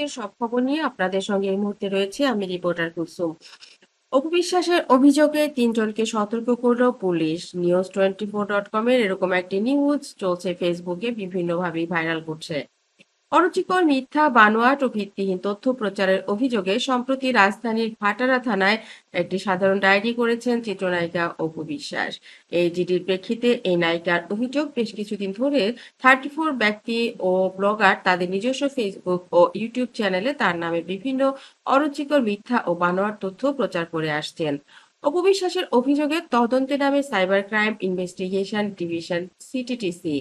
জগতের সব খবর নিয়ে আপনাদের সঙ্গে এই মুহূর্তে রয়েছে আমি রিপোর্টার কুলসুম। অপবিশ্বাসের অভিযোগে তিনজনকে সতর্ক করল police. News twenty four dot কমের এরকম একটি নিউজ চলছে ফেসবুকে বিভিন্নভাবে ভাইরাল করছে। অরুচিকর মিথ্যা, বানোয়াট ও ভিত্তিহীন তথ্য প্রচারের অভিযোগে সম্প্রতি রাজধানীর ভাটারা থানায় একটি সাধারণ ডায়েরি করেছেন চিত্রনায়িকা অপু বিশ্বাস। এই জিডির প্রেক্ষিতে এই নায়িকার অভিযোগ বেশ কিছুদিন ধরে থার্টি ফোর ব্যক্তি ও ব্লগার তাদের নিজস্ব ফেসবুক ও ইউটিউব চ্যানেলে তার নামে বিভিন্ন অরুচিকর মিথ্যা ও বানোয়াট তথ্য প্রচার করে আসছেন। অপবিশ্বাসের অভিযোগে তদন্তে নামে cyber crime investigation division C T T C.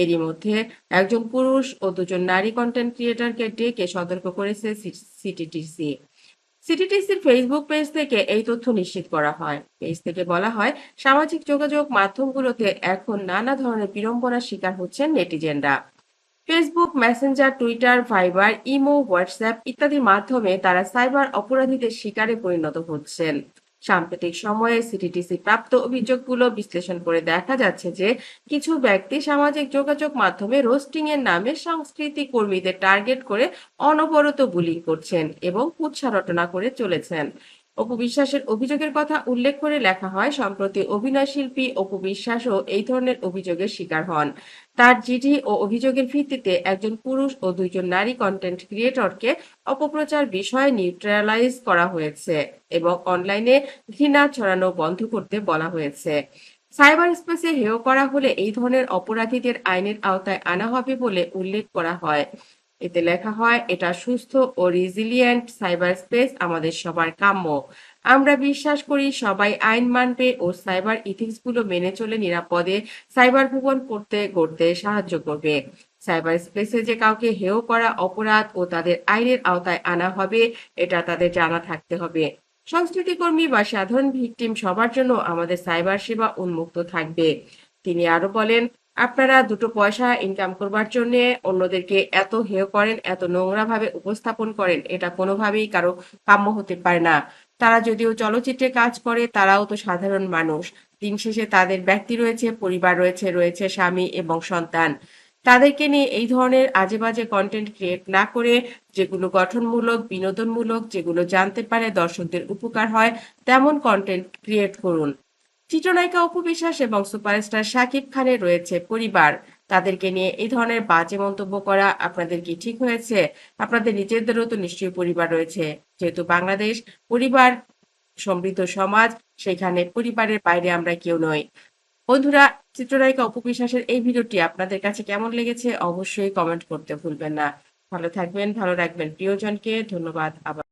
এরই মধ্যে একজন পুরুষ ও দুজন নারী কন্টেন্ট ক্রিয়েটরকে ডেকে সতর্ক করেছে সিটিটিসি। সিটিটিসির ফেসবুক পেজ থেকে এই তথ্য নিশ্চিত করা হয়। পেজ থেকে বলা হয়, সামাজিক যোগাযোগ মাধ্যমগুলোতে এখন নানা ধরনের বিড়ম্বনার শিকার হচ্ছেন নেটিজেনরা। Facebook Messenger Twitter Viber imo WhatsApp ইত্যাদির মাধ্যমে তারা সাইবার অপরাধীদের শিকারে পরিণত হচ্ছেন। সাম্প্রতিক সময়ে সিটিটিসি প্রাপ্ত অভিযোগগুলো বিশ্লেষণ করে দেখা যাচ্ছে যে কিছু ব্যক্তি সামাজিক যোগাযোগ মাধ্যমে রোস্টিং এর নামে সংস্কৃতি কর্মীদের টার্গেট করে অনবরত বুলিং করছেন এবং কুৎসা রটনা করে চলেছেন। অপু বিশ্বাসের অভিযোগের কথা উল্লেখ করে লেখা হয়, সম্প্রতি অভিনয় শিল্পী অপু বিশ্বাসও এই ধরনের অভিযোগের শিকার হন। তার জিডি ও অভিযোগের ভিত্তিতে একজন পুরুষ ও দুইজন নারী কন্টেন্ট ক্রিয়েটরকে অপপ্রচার বিষয়ে নিউট্রালাইজ করা হয়েছে এবং অনলাইনে ঘৃণা ছড়ানো বন্ধ করতে বলা হয়েছে। সাইবার স্পেসে হেয় করা হলে এই ধরনের অপরাধীদের আইনের আওতায় আনা হবে বলে উল্লেখ করা হয়। এতে লেখা হয়, এটা সুস্থ ও রিজিলিয়েন্ট সাইবার স্পেস আমাদের সবার কাম্য। আমরা বিশ্বাস করি সবাই আইন মানবে ও সাইবার ইথিক্সগুলো মেনে চলে নিরাপদে সাইবার ভুবন করতে, গড়তে সাহায্য করবে। সাইবার স্পেসে যে কাউকে হেয় করা অপরাধ ও তাদের আইনের আওতায় আনা হবে, এটা তাদের জানা থাকতে হবে। সংস্কৃতিকর্মী বা সাধারণ ভিকটিম সবার জন্য আমাদের সাইবার সেবা উন্মুক্ত থাকবে। তিনি আরও বলেন আপনারা দুটো পয়সা ইনকাম করবার জন্য অন্যদেরকে এত হেয় করেন, এত নোংরা ভাবে উপস্থাপন করেন, এটা কোনোভাবেই কারও কাম্য হতে পারে না। তারা যদিও চলচ্চিত্রে কাজ করে, তারাও তো সাধারণ মানুষ। দিন শেষে তাদের ব্যক্তি রয়েছে, পরিবার রয়েছে রয়েছে স্বামী এবং সন্তান। তাদেরকে নিয়ে এই ধরনের আজে বাজে কন্টেন্ট ক্রিয়েট না করে, যেগুলো গঠনমূলক, বিনোদনমূলক, যেগুলো জানতে পারে, দর্শকদের উপকার হয়, তেমন কন্টেন্ট ক্রিয়েট করুন। চিত্রনায়িকা অপু বিশ্বাস এবং সুপারস্টার শাকিব খানের রয়েছে পরিবার। তাদেরকে নিয়ে এই ধরনের বাজে মন্তব্য করা আপনাদের কি ঠিক হয়েছে? আপনাদের নিজেদেরও তো নিশ্চয়ই পরিবার রয়েছে। যেহেতু বাংলাদেশ পরিবার, সমৃদ্ধ সমাজ, সেখানে পরিবারের বাইরে আমরা কেউ নই। বন্ধুরা, চিত্রনায়িকা অপু বিশ্বাসের এই ভিডিওটি আপনাদের কাছে কেমন লেগেছে অবশ্যই কমেন্ট করতে ভুলবেন না। ভালো থাকবেন, ভালো রাখবেন, প্রিয়জনকে ধন্যবাদ, আবার